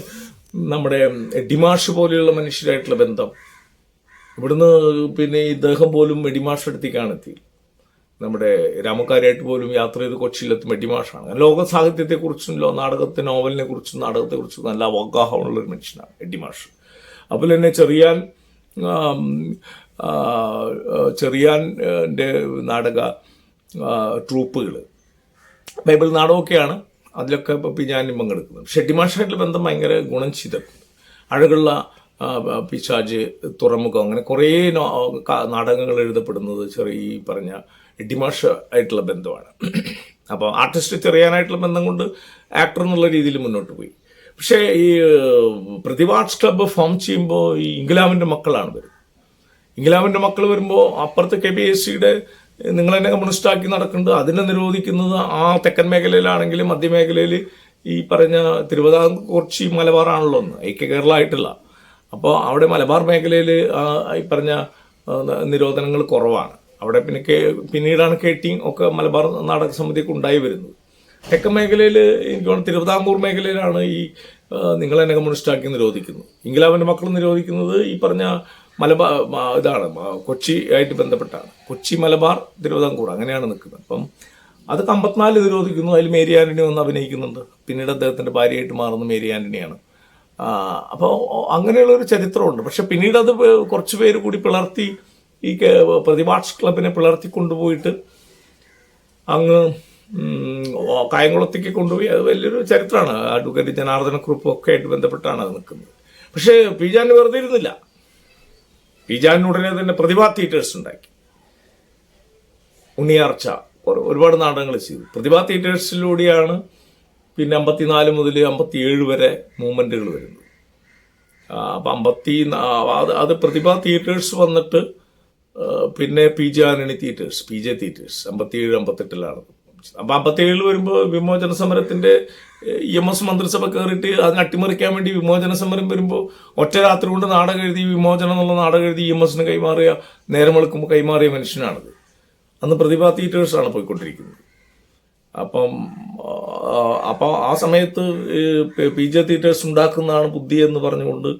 നമ്മുടെ ഡിമാഷ് പോലെയുള്ള മനുഷ്യരായിട്ടുള്ള ബന്ധം. ഇവിടുന്ന് പിന്നെ ഇദ്ദേഹം പോലും എഡിമാഷ് എടുത്തേക്കാണ് എത്തി നമ്മുടെ രാമക്കാരായിട്ട് പോലും യാത്ര ചെയ്ത് കൊച്ചിയിലെത്തും മെഡിമാഷാണ് ലോക സാഹിത്യത്തെക്കുറിച്ചും നാടകത്തെ നോവലിനെ കുറിച്ചും നാടകത്തെക്കുറിച്ചും നല്ല അവഗാഹമുള്ള ഒരു മനുഷ്യനാണ് എഡിമാഷ്. അപ്പോൾ തന്നെ ചെറിയാൻ ചെറിയാന്റെ നാടക ട്രൂപ്പുകൾ ബൈബിൾ നാടകമൊക്കെയാണ് അതിലൊക്കെ ഇപ്പം ഞാനും പങ്കെടുക്കുന്നത്. പക്ഷെ ഡിമാഷായിട്ടുള്ള ബന്ധം ഭയങ്കര ഗുണം ചെയ്തിട്ടുണ്ട്. അഴകുള്ള പിശാജ് തുറമുഖം അങ്ങനെ കുറേ നാടകങ്ങൾ എഴുതപ്പെടുന്നത് ചെറിയ ഈ പറഞ്ഞ ഡിമാഷ ആയിട്ടുള്ള ബന്ധമാണ്. അപ്പോൾ ആർട്ടിസ്റ്റ് ചെറിയാനായിട്ടുള്ള ബന്ധം കൊണ്ട് ആക്ടർ എന്നുള്ള രീതിയിൽ മുന്നോട്ട് പോയി. പക്ഷേ ഈ പ്രതിഭാസ് ക്ലബ്ബ് ഫോം ചെയ്യുമ്പോൾ ഈ ഇംഗ്ലാമിന്റെ മക്കളാണ് വരും ഇംഗ്ലാമിന്റെ മക്കൾ വരുമ്പോൾ അപ്പുറത്ത് കെ പി എസ് സിയുടെ നിങ്ങൾ തന്നെ കമ്മ്യൂണിസ്റ്റ് ആക്കി നടക്കുന്നുണ്ട്. അതിനെ നിരോധിക്കുന്നത് ആ തെക്കൻ മേഖലയിലാണെങ്കിലും മധ്യമേഖലയിൽ ഈ പറഞ്ഞ തിരുവിതാംകൂർ കൊച്ചി മലബാറാണല്ലോ ഒന്ന് ഐക്യ കേരള അപ്പോൾ അവിടെ മലബാർ മേഖലയിൽ ഈ പറഞ്ഞ നിരോധനങ്ങൾ കുറവാണ്. അവിടെ പിന്നെ കെ പിന്നീടാണ് കെ ടി ഒക്കെ മലബാർ നാടക സമിതിയൊക്കെ ഉണ്ടായി വരുന്നത്. തെക്കൻ മേഖലയിൽ എനിക്ക് തിരുവിതാംകൂർ മേഖലയിലാണ് ഈ നിങ്ങൾ തന്നെ കമ്മ്യൂണിസ്റ്റ് ആക്കി നിരോധിക്കുന്നത്. ഇംഗ്ലാവിന്റെ മക്കൾ നിരോധിക്കുന്നത് ഈ പറഞ്ഞ മലബാർ ഇതാണ് കൊച്ചി ആയിട്ട് ബന്ധപ്പെട്ടാണ്. കൊച്ചി മലബാർ തിരുവിതാംകൂർ അങ്ങനെയാണ് നിൽക്കുന്നത്. അപ്പം അത് അമ്പത്തിനാല് നിരോധിക്കുന്നു. അതിൽ മേരി ആന്റണി വന്ന് അഭിനയിക്കുന്നുണ്ട്. പിന്നീട് അദ്ദേഹത്തിന്റെ ഭാര്യയായിട്ട് മാറുന്ന മേരി ആന്റണിയാണ്. അപ്പോൾ അങ്ങനെയുള്ള ഒരു ചരിത്രമുണ്ട്. പക്ഷെ പിന്നീട് അത് കുറച്ച് പേര് കൂടി പിളർത്തി ഈ പ്രതിഭാഷ് ക്ലബിനെ പിളർത്തി കൊണ്ടുപോയിട്ട് അങ്ങ് കായംകുളത്തേക്ക് കൊണ്ടുപോയി. അത് വലിയൊരു ചരിത്രമാണ്. അഡ്വക്കേറ്റ് ജനാർദ്ദന കുറിപ്പും ഒക്കെ ആയിട്ട് ബന്ധപ്പെട്ടാണ് അത് നിൽക്കുന്നത്. പക്ഷേ പി ജാൻ വെറുതെ ഇരുന്നില്ല. പി ജാൻ ഉടനെ തന്നെ പ്രതിഭാ തിയേറ്റേഴ്സ് ഉണ്ടാക്കി. ഉണ്ണിയാർച്ച ഒരു- ഒരുപാട് നാടകങ്ങൾ ചെയ്തു. പ്രതിഭാ തിയേറ്റേഴ്സിലൂടെയാണ് പിന്നെ അമ്പത്തിനാല് മുതൽ അമ്പത്തിയേഴ് വരെ മൂവ്മെന്റുകൾ വരുന്നത്. അപ്പം അമ്പത്തി അത് അത് പ്രതിഭാ തിയേറ്റേഴ്സ് വന്നിട്ട് പിന്നെ P J Antony theatres P J theatres അമ്പത്തിയേഴ് അമ്പത്തെട്ടിലാണ്. അപ്പം അമ്പത്തിയേഴിൽ വരുമ്പോൾ വിമോചന സമരത്തിന്റെ ഇ എം എസ് മന്ത്രിസഭ കയറിയിട്ട് അതിന് അട്ടിമറിക്കാൻ വേണ്ടി വിമോചന സമരം വരുമ്പോൾ ഒറ്റ രാത്രി കൊണ്ട് നാടകം എഴുതി വിമോചനം എന്നുള്ള നാടകം എഴുതി ഇ എം എസിന് കൈമാറിയ നേരം വെളുക്കുമ്പോൾ കൈമാറിയ മനുഷ്യനാണത്. അന്ന് പ്രതിഭാ തിയേറ്റേഴ്സാണ് പോയിക്കൊണ്ടിരിക്കുന്നത്. അപ്പം അപ്പോൾ ആ സമയത്ത് പി ജെ തിയേറ്റേഴ്സ് ഉണ്ടാക്കുന്നതാണ് ബുദ്ധി എന്ന് പറഞ്ഞുകൊണ്ട്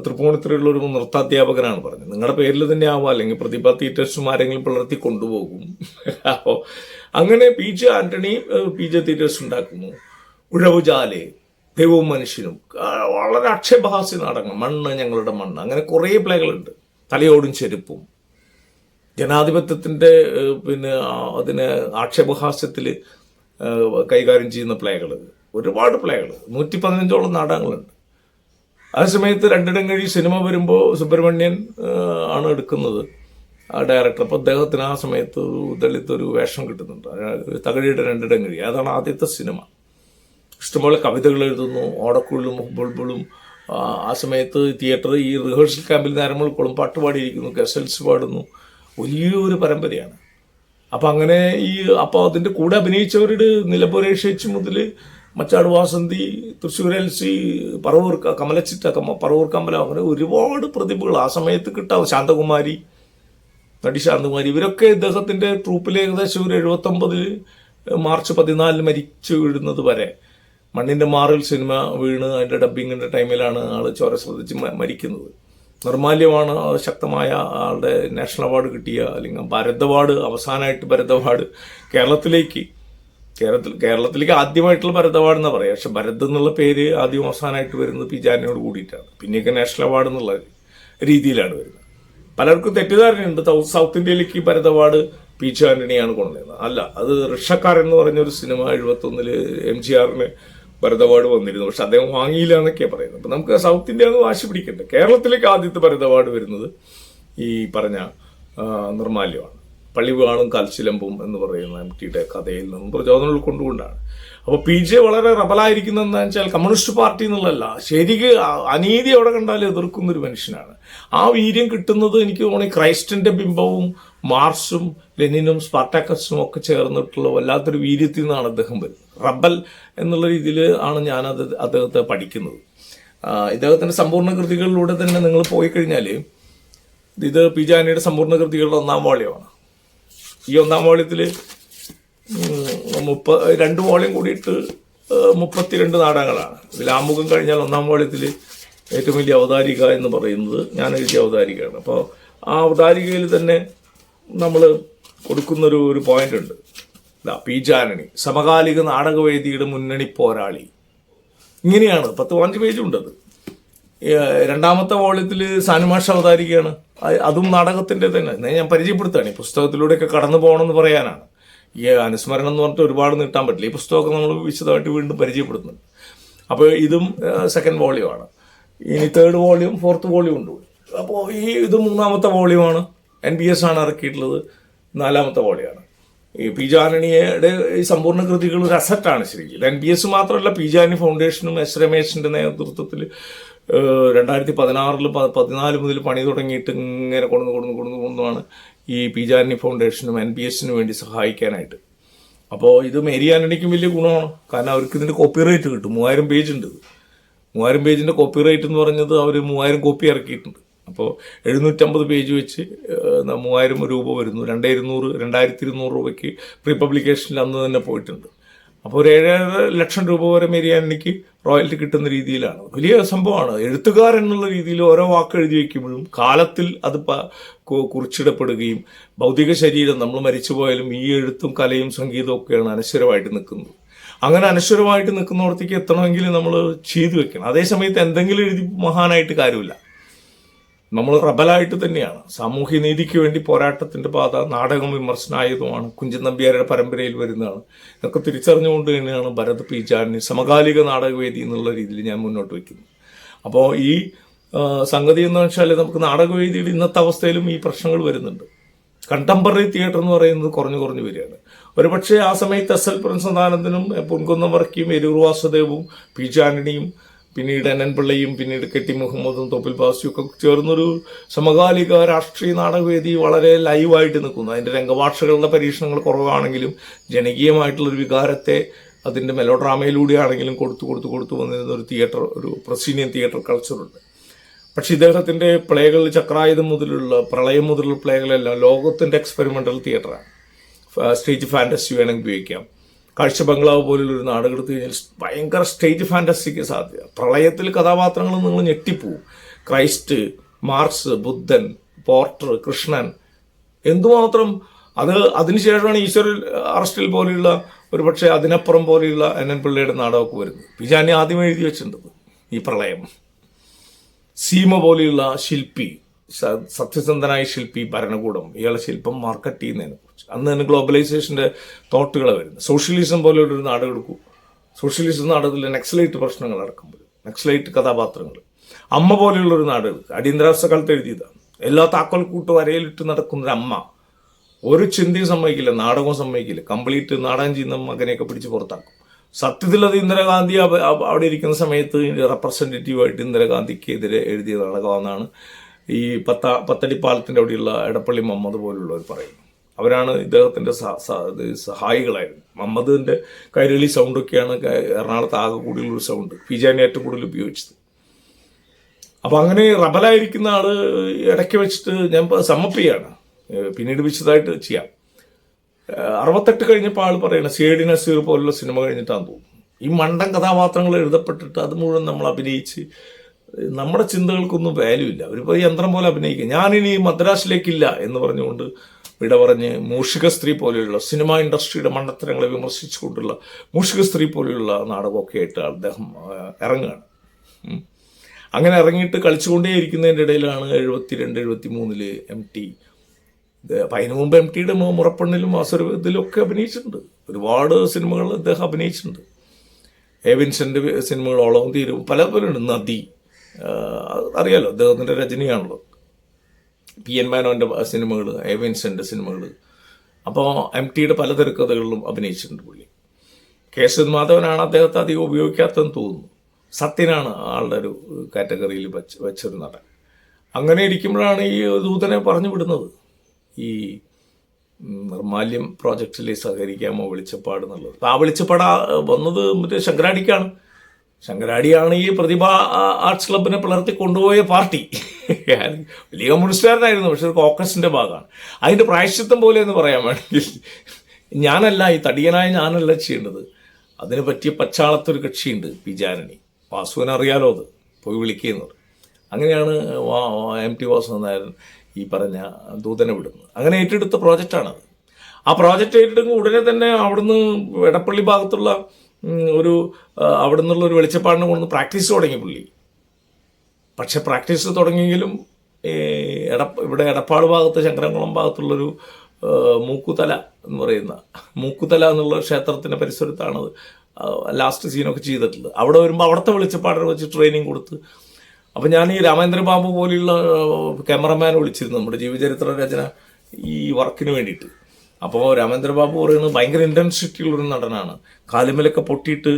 തൃപ്പൂണിത്തുറയുള്ള ഒരു നൃത്താധ്യാപകനാണ് പറഞ്ഞത്. നിങ്ങളുടെ പേരിൽ തന്നെ ആവാം അല്ലെങ്കിൽ പ്രതിഭ തിയേറ്റേഴ്സും ആരെങ്കിലും പിളർത്തി കൊണ്ടുപോകും. അപ്പോൾ അങ്ങനെ P J Antony P J theatres ഉണ്ടാക്കുന്നു. ഉഴവുജാലെ ദൈവവും മനുഷ്യനും വളരെ അക്ഷയഭാസ്യ നാടകങ്ങൾ മണ്ണ് ഞങ്ങളുടെ മണ്ണ്. അങ്ങനെ കുറേ പ്ലേകളുണ്ട്. തലയോടും ചെരുപ്പും. ജനാധിപത്യത്തിന്റെ പിന്നെ അതിന് ആക്ഷേപഹാസ്യത്തിൽ കൈകാര്യം ചെയ്യുന്ന പ്ലേകൾ ഒരുപാട് പ്ലേകൾ നൂറ്റി പതിനഞ്ചോളം നാടകങ്ങളുണ്ട്. ആ സമയത്ത് രണ്ടിടം കഴി സിനിമ വരുമ്പോൾ സുബ്രഹ്മണ്യൻ ആണ് എടുക്കുന്നത് ആ ഡയറക്ടർ അപ്പോൾ അദ്ദേഹത്തിന് ആ സമയത്ത് ഒരു ദളിത് ഒരു വേഷം കിട്ടുന്നുണ്ട്. തകഴിയുടെ രണ്ടിടം കഴി അതാണ് ആദ്യത്തെ സിനിമ. ഇഷ്ടംപോലെ കവിതകൾ എഴുതുന്നു ഓടക്കുള്ളും ബുൾബുളും. ആ, ആ സമയത്ത് തിയേറ്റർ ഈ റിഹേഴ്സൽ ക്യാമ്പിൽ നേരമുൾക്കോളും പാട്ട് പാടിയിരിക്കുന്നു ഗസൽസ് പാടുന്നു. വലിയൊരു പരമ്പരയാണ്. അപ്പം അങ്ങനെ ഈ അപ്പോൾ അതിന്റെ കൂടെ അഭിനയിച്ചവരുടെ നിലപുരേഷിച്ച് മുതൽ മച്ചാട് വാസന്തി തൃശ്ശൂർ എൽ സി പറവൂർ കമലച്ചിറ്റ കമ പറവൂർ കമലം അങ്ങനെ ഒരുപാട് പ്രതിഭകൾ ആ സമയത്ത് കിട്ടാവും ശാന്തകുമാരി നടി ശാന്തകുമാരി ഇവരൊക്കെ ഇദ്ദേഹത്തിന്റെ ട്രൂപ്പിൽ ഏകദേശം ഒരു എഴുപത്തൊമ്പതിൽ മാർച്ച് പതിനാലിന് മരിച്ചു വീഴുന്നത് വരെ. മണ്ണിന്റെ മാറിൽ സിനിമ വീണ് അതിന്റെ ഡബിങ്ങിന്റെ ടൈമിലാണ് ആൾ ചോര ശ്രദ്ധിച്ച് മരിക്കുന്നത്. നിർമാല്യമാണ് ശക്തമായ ആളുടെ നാഷണൽ അവാർഡ് കിട്ടിയ അല്ലെങ്കിൽ ഭരത് അവാർഡ് അവസാനമായിട്ട് ഭരത് അവാർഡ് കേരളത്തിലേക്ക് കേരളത്തിൽ കേരളത്തിലേക്ക് ആദ്യമായിട്ടുള്ള ഭരതവാർഡെന്ന് പറയാം പക്ഷെ ഭരത് എന്നുള്ള പേര് ആദ്യം അവസാനമായിട്ട് വരുന്നത് പി ജാനയോട് കൂടിയിട്ടാണ്. പിന്നെയൊക്കെ നാഷണൽ അവാർഡ് എന്നുള്ള രീതിയിലാണ് വരുന്നത്. പലർക്കും തെറ്റിദ്ധാരണയുണ്ട്. സൗത്ത് ഇന്ത്യയിലേക്ക് ഈ ഭരത് അവാർഡ് പി ജെ ആന്റണിയാണ് കൊണ്ടുവന്നത്. അല്ല അത് ഋഷക്കാർ എന്ന് പറഞ്ഞൊരു സിനിമ എഴുപത്തൊന്നിൽ എം ജി ആറിന് ഭരത് അവാർഡ് വന്നിരുന്നു. പക്ഷെ അദ്ദേഹം വാങ്ങിയില്ല എന്നൊക്കെയാണ് പറയുന്നത്. അപ്പൊ നമുക്ക് സൗത്ത് ഇന്ത്യ എന്ന് വാശി പിടിക്കട്ടെ കേരളത്തിലേക്ക് ആദ്യത്തെ ഭരത് അവാർഡ് വരുന്നത് ഈ പറഞ്ഞ നിർമാല്യമാണ്. പള്ളി കാണും കൽച്ചിലമ്പും എന്ന് പറയുന്ന എം ടിയുടെ കഥയിൽ നിന്നും പ്രചോദനം ഉൾക്കൊണ്ടുകൊണ്ടാണ് അപ്പോൾ പി ജെ വളരെ റബലായിരിക്കുന്നതെന്ന് വെച്ചാൽ കമ്മ്യൂണിസ്റ്റ് പാർട്ടി എന്നുള്ളതല്ല ശരിക്ക് അനീതി എവിടെ കണ്ടാൽ എതിർക്കുന്ന ഒരു മനുഷ്യനാണ്. ആ വീര്യം കിട്ടുന്നത് എനിക്ക് തോന്നി ക്രൈസ്റ്റിന്റെ ബിംബവും മാർസും ലെനിനും സ്പാർട്ടാക്കസും ഒക്കെ ചേർന്നിട്ടുള്ള വല്ലാത്തൊരു വീര്യത്തിൽ നിന്നാണ് അദ്ദേഹം വരുന്നത് റബൽ എന്നുള്ള രീതിയിൽ ആണ് ഞാനത് അദ്ദേഹത്തെ പഠിക്കുന്നത്. ഇദ്ദേഹത്തിന്റെ സമ്പൂർണ കൃതികളിലൂടെ തന്നെ നിങ്ങൾ പോയി കഴിഞ്ഞാൽ ഇത് പി ജാനിയുടെ സമ്പൂർണ കൃതികളുടെ ഒന്നാം വാള്യമാണ്. ഈ ഒന്നാം വോളിയത്തിൽ മുപ്പ രണ്ട് വോളിയം കൂടിയിട്ട് മുപ്പത്തിരണ്ട് നാടകങ്ങളാണ്. ഇതിൽ ആമുഖം കഴിഞ്ഞാൽ ഒന്നാം വോളിയത്തിൽ ഏറ്റവും വലിയ അവതാരിക എന്ന് പറയുന്നത് ഞാൻ എഴുതിയ അവതാരികയാണ് അപ്പോൾ ആ അവതാരികയിൽ തന്നെ നമ്മൾ കൊടുക്കുന്നൊരു ഒരു പോയിന്റ് ഉണ്ട്. ദാ പി ജാനണി സമകാലിക നാടകവേദിയുടെ മുന്നണി പോരാളി. ഇങ്ങനെയാണ് പത്ത് പതിനഞ്ച് പേജുണ്ടത് രണ്ടാമത്തെ വോള്യത്തിൽ സാനുമാഷ അവതാരികയാണ് അതും നാടകത്തിന്റെ തന്നെ. ഞാൻ പരിചയപ്പെടുത്തുകയാണ്. ഈ പുസ്തകത്തിലൂടെയൊക്കെ കടന്നു പോകണമെന്ന് പറയാനാണ്. ഈ അനുസ്മരണം എന്ന് പറഞ്ഞിട്ട് ഒരുപാട് നീട്ടാൻ പറ്റില്ല. ഈ പുസ്തകമൊക്കെ നമ്മൾ വിശദമായിട്ട് വീണ്ടും പരിചയപ്പെടുത്തുന്നുണ്ട്. അപ്പോൾ ഇതും സെക്കൻഡ് വോളിയം ആണ്. ഇനി തേർഡ് വോളിയം ഫോർത്ത് വോളിയം ഉണ്ട്. അപ്പോൾ ഈ ഇത് മൂന്നാമത്തെ വോളിയമാണ് എൻ ബി എസ് ആണ് ഇറക്കിയിട്ടുള്ളത്. നാലാമത്തെ വോളിയമാണ് ഈ പി ജാനണിയുടെ ഈ സമ്പൂർണ കൃതികൾ ഒരു അസറ്റാണ് ശരിക്കും. എൻ ബി എസ് മാത്രമല്ല പി ജാനി ഫൗണ്ടേഷനും എസ് രമേശിന്റെ നേതൃത്വത്തിൽ രണ്ടായിരത്തി പതിനാറിൽ പതിനാല് മുതൽ പണി തുടങ്ങിയിട്ട് ഇങ്ങനെ കൊണ്ടു കൊണ്ടു കൊണ്ടു കൊണ്ടുമാണ് ഈ പി ജാനി ഫൗണ്ടേഷനും എൻ പി എസിനും വേണ്ടി സഹായിക്കാനായിട്ട്. അപ്പോൾ ഇത് മേരി ആന്റണിക്കും വലിയ ഗുണമാണ്. കാരണം അവർക്ക് ഇതിന്റെ കോപ്പിറൈറ്റ് കിട്ടും. മൂവായിരം പേജ് ഉണ്ട്. മൂവായിരം പേജിന്റെ കോപ്പിറൈറ്റ് എന്ന് പറഞ്ഞത് അവർ മൂവായിരം കോപ്പി ഇറക്കിയിട്ടുണ്ട്. അപ്പോൾ എഴുന്നൂറ്റമ്പത് പേജ് വെച്ച് മൂവായിരം രൂപ വരുന്നു. രണ്ടേ ഇരുന്നൂറ് രണ്ടായിരത്തി ഇരുന്നൂറ് രൂപയ്ക്ക് പ്രീ പബ്ലിക്കേഷനിൽ അന്ന് തന്നെ പോയിട്ടുണ്ട്. അപ്പോൾ ഒരു ഏഴര ലക്ഷം രൂപ വരെ മേരിയാനിക്ക് റോയൽറ്റി കിട്ടുന്ന രീതിയിലാണ്. വലിയ സംഭവമാണ്. എഴുത്തുകാരൻ എന്നുള്ള രീതിയിൽ ഓരോ വാക്ക് എഴുതി വയ്ക്കുമ്പോഴും കാലത്തിൽ അത് കുറിച്ചിടപ്പെടുകയും ഭൗതിക ശരീരം നമ്മൾ മരിച്ചുപോയാലും ഈ എഴുത്തും കലയും സംഗീതവും ഒക്കെയാണ് അനശ്വരമായിട്ട് നിൽക്കുന്നത്. അങ്ങനെ അനശ്വരമായിട്ട് നിൽക്കുന്നവർത്തേക്ക് എത്തണമെങ്കിൽ നമ്മൾ ചെയ്തു വെക്കണം. അതേസമയത്ത് എന്തെങ്കിലും എഴുതി മഹാനായിട്ട് കാര്യമില്ല. നമ്മൾ റബലായിട്ട് തന്നെയാണ്. സാമൂഹ്യ നീതിക്ക് വേണ്ടി പോരാട്ടത്തിന്റെ പാത നാടകം വിമർശനമായതുമാണ് കുഞ്ചൻ നമ്പ്യാരുടെ പരമ്പരയിൽ വരുന്നതാണ്. ഇതൊക്കെ തിരിച്ചറിഞ്ഞുകൊണ്ട് തന്നെയാണ് ഭരത് പി ചാണ്ടിനി സമകാലിക നാടകവേദി എന്നുള്ള രീതിയിൽ ഞാൻ മുന്നോട്ട് വയ്ക്കുന്നത്. അപ്പോൾ ഈ സംഗതി എന്ന് വെച്ചാൽ നമുക്ക് നാടകവേദിയുടെ ഇന്നത്തെ അവസ്ഥയിലും ഈ പ്രശ്നങ്ങൾ വരുന്നുണ്ട്. കണ്ടംപററി തിയേറ്റർ എന്ന് പറയുന്നത് കുറഞ്ഞു കുറഞ്ഞു വരികയാണ്. ഒരുപക്ഷെ ആ സമയത്ത് എസ് എൽ പ്രസന്നാനന്ദനും പൊൻകുന്നം വർക്കിയും എരൂർ വാസുദേവും പി ചാണ്ടിനിയും പിന്നീട് എൻ എൻ പിള്ളയും പിന്നീട് കെ ടി മുഹമ്മദും തോപ്പിൽ ബാസിയും ഒക്കെ ചേർന്നൊരു സമകാലിക രാഷ്ട്രീയ നാടകവേദി വളരെ ലൈവായിട്ട് നിൽക്കുന്നു. അതിന്റെ രംഗഭാഷകളുടെ പരീക്ഷണങ്ങൾ കുറവാണെങ്കിലും ജനകീയമായിട്ടുള്ളൊരു വികാരത്തെ അതിന്റെ മെലോഡ്രാമയിലൂടെയാണെങ്കിലും കൊടുത്തു കൊടുത്തു കൊടുത്തു വന്നിരുന്ന ഒരു തിയേറ്റർ ഒരു പ്രസീനിയൻ തിയേറ്റർ കൾച്ചറുണ്ട് പക്ഷേ ഇദ്ദേഹത്തിന്റെ പ്ലേകൾ ചക്രായുധം മുതലുള്ള പ്രളയം മുതലുള്ള പ്ലേകളെല്ലാം ലോകത്തിന്റെ എക്സ്പെരിമെന്റൽ തിയേറ്ററാണ് സ്റ്റേജ് ഫാന്റസി വേണമെങ്കിൽ ഉപയോഗിക്കാം. കാഴ്ച ബംഗ്ലാവ് പോലുള്ള ഒരു എടുത്തു കഴിഞ്ഞാൽ ഭയങ്കര സ്റ്റേജ് ഫാന്റസ്റ്റിക്ക് സാധ്യത. പ്രളയത്തിൽ കഥാപാത്രങ്ങൾ നിങ്ങൾ ഞെട്ടിപ്പോവും. ക്രൈസ്റ്റ് മാർക്സ് ബുദ്ധൻ പോർട്ടർ കൃഷ്ണൻ എന്തുമാത്രം അത് അതിനുശേഷമാണ് ഈശ്വര അറസ്റ്റിൽ പോലെയുള്ള ഒരു പക്ഷേ അതിനപ്പുറം പോലെയുള്ള എൻ എൻ പിള്ളയുടെ നാടകമൊക്കെ വരുന്നത്. പിജാനി ആദ്യം എഴുതി വെച്ചിട്ടുണ്ട് ഈ പ്രളയം. സീമ പോലെയുള്ള ശില്പി സത്യസന്ധനായ ശില്പി ഭരണകൂടം ഇയാളെ ശില്പം മാർക്കറ്റ് ചെയ്യുന്നതിനെ കുറിച്ച്. അന്ന് തന്നെ ഗ്ലോബലൈസേഷന്റെ തോട്ടുകൾ വരുന്നത്. സോഷ്യലിസം പോലെയുള്ള ഒരു നാട് എടുക്കൂ. സോഷ്യലിസം നാടത്തിൽ നെക്സലൈറ്റ് പ്രശ്നങ്ങൾ നടക്കുമ്പോൾ നെക്സലൈറ്റ് കഥാപാത്രങ്ങൾ. അമ്മ പോലെയുള്ള ഒരു നാടകം അടിയന്തരാവസ്ഥ കാലത്ത് എഴുതിയതാണ് എല്ലാ താക്കോൽ കൂട്ട് വരയിലിട്ട് നടക്കുന്ന അമ്മ. ഒരു ചിന്തയും സമ്മതിക്കില്ല നാടകവും സമ്മതിക്കില്ല. കംപ്ലീറ്റ് നാടകം ചെയ്യുന്ന മകനെയൊക്കെ പിടിച്ച് പുറത്താക്കും. സത്യത്തിൽ അത് ഇന്ദിരാഗാന്ധി അവ- അവ- അവിടെ ഇരിക്കുന്ന സമയത്ത് റെപ്രസെന്റേറ്റീവായിട്ട് ഇന്ദിരാഗാന്ധിക്ക് ഇന്ദിരാഗാന്ധിക്കെതിരെ എഴുതിയ നാടകമെന്നാണ് ഈ പത്ത പത്തടിപ്പാലത്തിന്റെ അവിടെയുള്ള എടപ്പള്ളി മുഹമ്മദ് പോലുള്ളവർ പറയും. അവരാണ് ഇദ്ദേഹത്തിന്റെ സഹായികളായിരുന്നു. മമ്മദിന്റെ കൈരളി സൗണ്ടൊക്കെയാണ് എറണാകുളത്ത് ആകെ കൂടുതലൊരു സൗണ്ട്. ജാൻ ഏറ്റവും കൂടുതൽ ഉപയോഗിച്ചത്. അപ്പം അങ്ങനെ റബലായിരിക്കുന്ന ആൾ ഇടയ്ക്ക് വെച്ചിട്ട് ഞാൻ സമ്മപ്പിയാണ് പിന്നീട് വിശദമായിട്ട് ചെയ്യാം. അറുപത്തെട്ട് കഴിഞ്ഞപ്പോൾ ആൾ പറയണ സേഡി നസീർ പോലുള്ള സിനിമ കഴിഞ്ഞിട്ടാന്ന് തോന്നുന്നു. ഈ മണ്ടൻ കഥാപാത്രങ്ങൾ എഴുതപ്പെട്ടിട്ട് അത് മുഴുവൻ നമ്മൾ അഭിനയിച്ച് നമ്മുടെ ചിന്തകൾക്കൊന്നും വാല്യൂ ഇല്ല. ഒരു യന്ത്രം പോലെ അഭിനയിക്കുക. ഞാനിനി മദ്രാസിലേക്കില്ല എന്ന് പറഞ്ഞുകൊണ്ട് വിട പറഞ്ഞ് മൂഷിക സ്ത്രീ പോലെയുള്ള സിനിമ ഇൻഡസ്ട്രിയുടെ മണ്ടത്തരങ്ങളെ വിമർശിച്ചുകൊണ്ടുള്ള മൂഷിക സ്ത്രീ പോലെയുള്ള നാടകമൊക്കെ ആയിട്ട് അദ്ദേഹം ഇറങ്ങുകയാണ്. അങ്ങനെ ഇറങ്ങിയിട്ട് കളിച്ചുകൊണ്ടേയിരിക്കുന്നതിന്റെ ഇടയിലാണ് എഴുപത്തി രണ്ട് എഴുപത്തി മൂന്നിൽ എം ടി അതിനു മുമ്പ് എം ടിയുടെ മുറപ്പണ്ണിലും അസുരത്തിലൊക്കെ അഭിനയിച്ചിട്ടുണ്ട്. ഒരുപാട് സിനിമകൾ അദ്ദേഹം അഭിനയിച്ചിട്ടുണ്ട്. എ വിൻസെന്റ് ഓളവും തീരും പല പോലെയുണ്ട് നദി അറിയാലോ അദ്ദേഹത്തിന്റെ രചനയാണല്ലോ. പി എൻ മാനോന്റെ സിനിമകൾ എ സിനിമകൾ അപ്പോൾ എം ടിയുടെ പല തിരക്കഥകളിലും അഭിനയിച്ചിട്ടുണ്ട് പുള്ളി. കേശവൻ മാധവനാണ് അദ്ദേഹത്തെ അധികം ഉപയോഗിക്കാത്തതെന്ന് തോന്നുന്നു. സത്യനാണ് ആളുടെ ഒരു കാറ്റഗറിയിൽ വെച്ച് വെച്ചൊരു നടൻ. അങ്ങനെ ഇരിക്കുമ്പോഴാണ് ഈ ദൂതനെ പറഞ്ഞു വിടുന്നത്. ഈ നിർമാല്യം പ്രോജക്റ്റിൽ സഹകരിക്കാമോ വെളിച്ചപ്പാട് എന്നുള്ളത്. ആ വെളിച്ചപ്പാട് വന്നത് മറ്റേ ശങ്കരാടിക്കാണ്. ശങ്കരാടിയാണ് ഈ പ്രതിഭ ആർട്സ് ക്ലബിനെ പിളർത്തി കൊണ്ടുപോയ പാർട്ടി. വലിയ കമ്മ്യൂണിസ്റ്റുകാരനായിരുന്നു പക്ഷെ ഒരു ഭാഗമാണ്. അതിന്റെ പ്രായശ്ചിത്തം പോലെ എന്ന് പറയാൻ വേണമെങ്കിൽ ഞാനല്ല ഈ തടിയനായ ഞാനല്ല ചെയ്യേണ്ടത്. അതിന് പറ്റിയ പച്ചാളത്തൊരു കക്ഷിയുണ്ട് പി ജാനണി. വാസുവിനെ അറിയാലോ അത് പോയി വിളിക്കുന്നത് അങ്ങനെയാണ് എം ടി വാസു നായർ ഈ പറഞ്ഞ ദൂതനെ വിടുന്നത്. അങ്ങനെ ഏറ്റെടുത്ത പ്രോജക്റ്റാണത്. ആ പ്രോജക്റ്റ് ഏറ്റെടുക്കുമ്പോൾ ഉടനെ തന്നെ അവിടുന്ന് എടപ്പള്ളി ഭാഗത്തുള്ള ഒരു അവിടെ നിന്നുള്ള ഒരു വെളിച്ചപ്പാടിനെ കൊണ്ടുവന്ന് പ്രാക്ടീസ് തുടങ്ങി പുള്ളി. പക്ഷെ പ്രാക്ടീസ് തുടങ്ങിയെങ്കിലും എട ഇവിടെ എടപ്പാട് ഭാഗത്ത് ശങ്കരംകുളം ഭാഗത്തുള്ളൊരു മൂക്കുതല എന്ന് പറയുന്ന മൂക്കുതല എന്നുള്ള ക്ഷേത്രത്തിന്റെ പരിസരത്താണത് ലാസ്റ്റ് സീനൊക്കെ ചെയ്തിട്ടുള്ളത്. അവിടെ വരുമ്പോൾ അവിടുത്തെ വെളിച്ചപ്പാടിനെ വെച്ച് ട്രെയിനിങ് കൊടുത്ത്. അപ്പം ഞാൻ ഈ രാമേന്ദ്ര ബാബു പോലെയുള്ള ക്യാമറമാൻ വിളിച്ചിരുന്നു നമ്മുടെ ജീവചരിത്ര രചന ഈ വർക്കിന് വേണ്ടിയിട്ട്. അപ്പോൾ രാമേന്ദ്ര ബാബു പറയുന്നത് ഭയങ്കര ഇന്റൻസിറ്റി ഉള്ളൊരു നടനാണ്. കാലുമലൊക്കെ പൊട്ടിയിട്ട്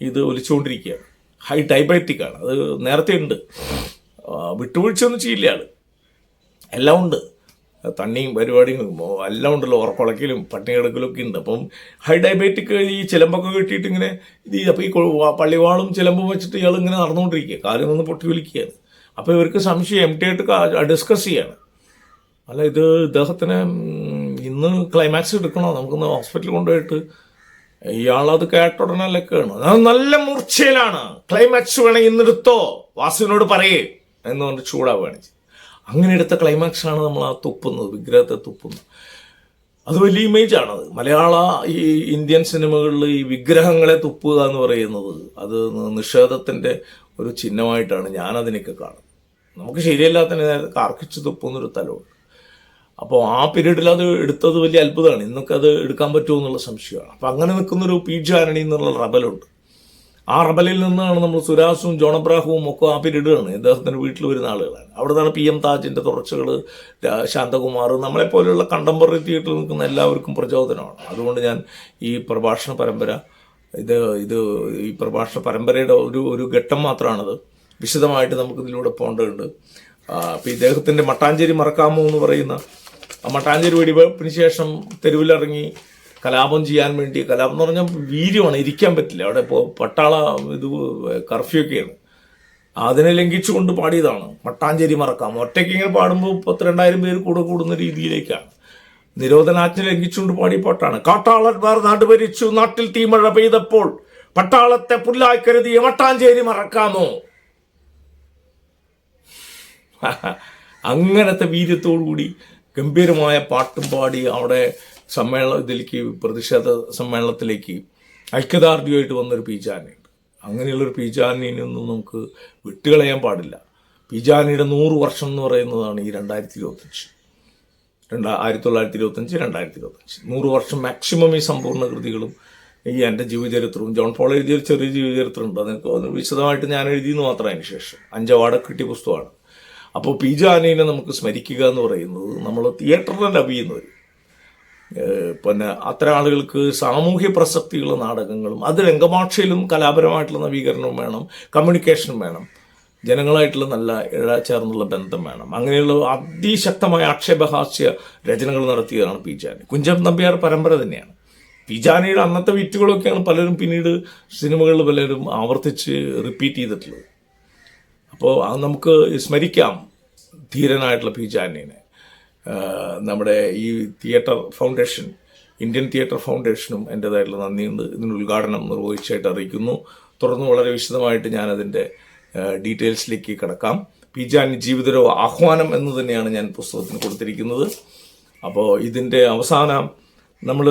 ഇത് ഒലിച്ചുകൊണ്ടിരിക്കുകയാണ് ഹൈ ഡയബറ്റിക് ആണ്. അത് നേരത്തെ ഉണ്ട്. വിട്ടുവീഴ്ച വിട്ടുവീഴ്ചയൊന്നും ചെയ്യില്ല ആൾ. എല്ലാം ഉണ്ട്. തണ്ണിയും പരിപാടിയും എല്ലാം ഉണ്ടല്ലോ. ഉറക്കുളക്കിലും പട്ടിണി കിടക്കലും ഒക്കെ ഉണ്ട്. അപ്പം ഹൈ ഡയബറ്റിക് ഈ ചിലമ്പൊക്കെ കിട്ടിയിട്ട് ഇങ്ങനെ ഇത് അപ്പോൾ ഈ പള്ളിവാളും ചിലമ്പും വെച്ചിട്ട് ഇയാൾ ഇങ്ങനെ നടന്നുകൊണ്ടിരിക്കുക കാലിൽ നിന്ന് പൊട്ടി വിളിക്കുകയാണ് അപ്പോൾ ഇവർക്ക് സംശയം എം ടി ആയിട്ട് ഡിസ്കസ് ചെയ്യാണ്. അല്ല ഇത് ഇദ്ദേഹത്തിന് ഇന്ന് ക്ലൈമാക്സ് എടുക്കണോ? നമുക്കൊന്ന് ഹോസ്പിറ്റലിൽ കൊണ്ടുപോയിട്ട് ഇയാളത് കേട്ട ഉടനെ ലക്കാണ് നല്ല മൂർച്ചയിലാണ്. ക്ലൈമാക്സ് വേണമെങ്കിൽ ഇന്നെടുത്തോ വാസുവിനോട് പറയേ എന്ന് പറഞ്ഞ് ചൂടാവുകയാണ്. അങ്ങനെ എടുത്ത ക്ലൈമാക്സ് ആണ് നമ്മൾ ആ തുപ്പുന്നത് വിഗ്രഹത്തെ തുപ്പുന്നത്. അത് വലിയ ഇമേജ് ആണ് മലയാള ഈ ഇന്ത്യൻ സിനിമകളിൽ ഈ വിഗ്രഹങ്ങളെ തുപ്പുക എന്ന് പറയുന്നത് അത് നിഷേധത്തിന്റെ ഒരു ചിഹ്നമായിട്ടാണ് ഞാനതിനൊക്കെ കാണുന്നത്. നമുക്ക് ശരിയല്ലാത്തതിനെ കാർക്കിച്ച് തുപ്പുന്നൊരു തലമുണ്ട് അപ്പോൾ ആ പീരീഡിൽ അത് എടുത്തത് വലിയ അത്ഭുതമാണ്. ഇന്നൊക്കെ അത് എടുക്കാൻ പറ്റുമോ എന്നുള്ള സംശയമാണ്. അപ്പോൾ അങ്ങനെ നിൽക്കുന്നൊരു പി ജാരണി എന്നുള്ള റബലുണ്ട്. ആ റബലിൽ നിന്നാണ് നമ്മൾ സുരാസും ജോൺ അബ്രാഹുവും ഒക്കെ ആ പീരീഡാണ് ഇദ്ദേഹത്തിന്റെ വീട്ടിൽ വരുന്ന ആളുകളാണ്. അവിടെ നിന്നാണ് പി എം താജിന്റെ തുടർച്ചകൾ ശാന്തകുമാർ നമ്മളെപ്പോലെയുള്ള കണ്ടംപററി തിയേറ്ററിൽ നിൽക്കുന്ന എല്ലാവർക്കും പ്രചോദനമാണ്. അതുകൊണ്ട് ഞാൻ ഈ പ്രഭാഷണ പരമ്പര ഇത് ഇത് ഈ പ്രഭാഷണ പരമ്പരയുടെ ഒരു ഒരു ഘട്ടം മാത്രമാണത്. വിശദമായിട്ട് നമുക്കിതിലൂടെ പോകേണ്ടതുണ്ട്. അപ്പം ഇദ്ദേഹത്തിന്റെ മട്ടാഞ്ചേരി മറക്കാമോ എന്ന് പറയുന്ന മട്ടാഞ്ചേരി വെടിവെപ്പിന് ശേഷം തെരുവിലിറങ്ങി കലാപം ചെയ്യാൻ വേണ്ടി കലാപം എന്ന് പറഞ്ഞാൽ വീര്യമാണ് ഇരിക്കാൻ പറ്റില്ല. അവിടെ ഇപ്പോൾ പട്ടാള ഇത് കർഫ്യൂ ഒക്കെയാണ് അതിനെ ലംഘിച്ചുകൊണ്ട് പാടിയതാണ്. മട്ടാഞ്ചേരി മറക്കാം. ഒറ്റയ്ക്ക് ഇങ്ങനെ പാടുമ്പോൾ പത്തിരണ്ടായിരം പേര് കൂടെ കൂടുന്ന രീതിയിലേക്കാണ്. നിരോധനാജ്ഞ ലംഘിച്ചുകൊണ്ട് പാടിയ പാട്ടാണ്. കാട്ടാളന്മാർ നാട് ഭരിച്ചു നാട്ടിൽ തീമഴ പെയ്തപ്പോൾ പട്ടാളത്തെ പുല്ലായി കരുതിയ മട്ടാഞ്ചേരി മറക്കാമോ? അങ്ങനത്തെ വീര്യത്തോടുകൂടി ഗംഭീരമായ പാട്ടും പാടി അവിടെ സമ്മേളന ഇതിലേക്ക് പ്രതിഷേധ സമ്മേളനത്തിലേക്ക് ഐക്യദാർഢ്യമായിട്ട് വന്നൊരു പീജാനിയുണ്ട് അങ്ങനെയുള്ളൊരു പീജാനിനൊന്നും നമുക്ക് വിട്ടുകളയാൻ പാടില്ല. പീജാനിയുടെ നൂറ് വർഷം എന്ന് പറയുന്നതാണ് ഈ രണ്ടായിരത്തി ഇരുപത്തഞ്ച് രണ്ടാ ആയിരത്തി തൊള്ളായിരത്തി ഇരുപത്തഞ്ച് രണ്ടായിരത്തി ഇരുപത്തഞ്ച് നൂറ് വർഷം മാക്സിമം ഈ സമ്പൂർണ കൃതികളും ഈ എന്റെ ജീവചരിത്രവും ജോൺ പോൾ എഴുതിയ ചെറിയ ജീവചരിത്രമുണ്ട്. ഉണ്ട് അതിനൊക്കെ വിശദമായിട്ട് ഞാൻ എഴുതിയെന്ന് മാത്രം അതിന് ശേഷം. അഞ്ച് അവാർഡ് കിട്ടിയ പുസ്തകമാണ്. അപ്പോൾ പി ജാനീനെ നമുക്ക് സ്മരിക്കുക എന്ന് പറയുന്നത് നമ്മൾ തിയേറ്ററിൽ ഏഹ് പിന്നെ അത്ര ആളുകൾക്ക് സാമൂഹ്യ പ്രസക്തിയുള്ള നാടകങ്ങളും അത് രംഗഭാഷയിലും കലാപരമായിട്ടുള്ള നവീകരണവും വേണം കമ്മ്യൂണിക്കേഷനും വേണം ജനങ്ങളായിട്ടുള്ള നല്ല ഇഴ ചേർന്നുള്ള ബന്ധം വേണം. അങ്ങനെയുള്ള അതിശക്തമായ ആക്ഷേപഹാസ്യ രചനകൾ നടത്തിയതാണ് പി ജാനി കുഞ്ചൻ നമ്പ്യാർ പരമ്പര തന്നെയാണ്. പി ജാനിയുടെ അന്നത്തെ വിറ്റുകളൊക്കെയാണ് പലരും പിന്നീട് സിനിമകളിൽ പലരും ആവർത്തിച്ച് റിപ്പീറ്റ് ചെയ്തിട്ടുള്ളത്. അപ്പോൾ നമുക്ക് സ്മരിക്കാം ധീരനായിട്ടുള്ള പി ജാനിനെ നമ്മുടെ ഈ തിയേറ്റർ ഫൗണ്ടേഷൻ ഇന്ത്യൻ തിയേറ്റർ ഫൗണ്ടേഷനും എന്റെതായിട്ടുള്ള നന്ദിയുണ്ട് ഇതിന് ഉദ്ഘാടനം നിർവഹിച്ചായിട്ട് അറിയിക്കുന്നു. തുടർന്ന് വളരെ വിശദമായിട്ട് ഞാനതിന്റെ ഡീറ്റെയിൽസിലേക്ക് കിടക്കാം. പി ജാനി ജീവിതരോ ആഹ്വാനം എന്ന് തന്നെയാണ് ഞാൻ പുസ്തകത്തിന് കൊടുത്തിരിക്കുന്നത്. അപ്പോൾ ഇതിന്റെ അവസാനം നമ്മൾ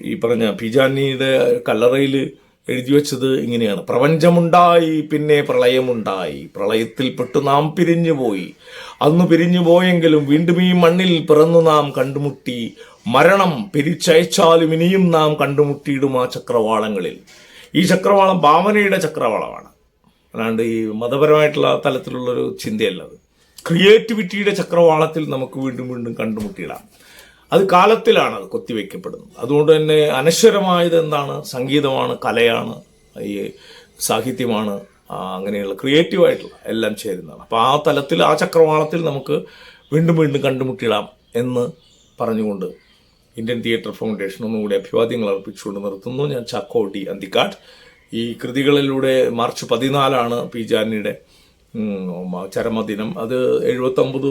ഈ പറഞ്ഞ പി ജാനിയുടെ കല്ലറയിൽ എഴുതി വെച്ചത് ഇങ്ങനെയാണ്. പ്രപഞ്ചമുണ്ടായി പിന്നെ പ്രളയമുണ്ടായി. പ്രളയത്തിൽപ്പെട്ടു നാം പിരിഞ്ഞുപോയി അന്ന് പിരിഞ്ഞുപോയെങ്കിലും വീണ്ടും ഈ മണ്ണിൽ പിറന്നു നാം കണ്ടുമുട്ടി. മരണം പിരിച്ചയച്ചാലും ഇനിയും നാം കണ്ടുമുട്ടിയിടും ആ ചക്രവാളങ്ങളിൽ. ഈ ചക്രവാളം ഭാവനയുടെ ചക്രവാളമാണ്. അല്ലാണ്ട് ഈ മതപരമായിട്ടുള്ള തലത്തിലുള്ളൊരു ചിന്തയല്ലത് ക്രിയേറ്റിവിറ്റിയുടെ ചക്രവാളത്തിൽ നമുക്ക് വീണ്ടും വീണ്ടും കണ്ടുമുട്ടിയിടാം. അത് കാലത്തിലാണ് അത് കൊത്തിവെക്കപ്പെടുന്നത്. അതുകൊണ്ട് തന്നെ അനശ്വരമായത് എന്താണ്? സംഗീതമാണ് കലയാണ് ഈ സാഹിത്യമാണ് അങ്ങനെയുള്ള ക്രിയേറ്റീവായിട്ടുള്ള എല്ലാം ചേരുന്നതാണ്. അപ്പോൾ ആ തലത്തിൽ ആ ചക്രവാളത്തിൽ നമുക്ക് വീണ്ടും വീണ്ടും കണ്ടുമുട്ടിയിടാം എന്ന് പറഞ്ഞുകൊണ്ട് ഇന്ത്യൻ തിയേറ്റർ ഫൗണ്ടേഷൻ ഒന്നുകൂടി അഭിവാദ്യങ്ങൾ അർപ്പിച്ചുകൊണ്ട് നിർത്തുന്നു. ഞാൻ ചാക്കോട്ടി അന്തിക്കാട്. ഈ കൃതികളിലൂടെ മാർച്ച് പതിനാലാണ് പി ജാനിയുടെ ചരമദിനം. അത് എഴുപത്തൊമ്പത്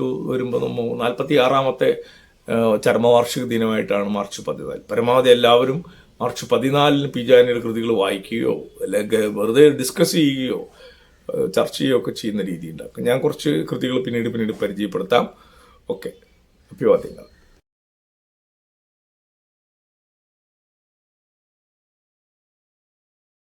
ടു വരുമ്പോൾ നാൽപ്പത്തി ആറാമത്തെ ചരമവാർഷിക ദിനമായിട്ടാണ് മാർച്ച് പതിനാല്. പരമാവധി എല്ലാവരും മാർച്ച് പതിനാലിന് പി ജാനിയുടെ കൃതികൾ വായിക്കുകയോ അല്ലെങ്കിൽ വെറുതെ ഡിസ്കസ് ചെയ്യുകയോ ചർച്ച ചെയ്യുകയോ ഒക്കെ ചെയ്യുന്ന രീതിയുണ്ടാക്കും ഞാൻ കുറച്ച് കൃതികൾ പിന്നീട് പിന്നീട് പരിചയപ്പെടുത്താം. ഓക്കെ അഭിവാദ്യങ്ങൾ.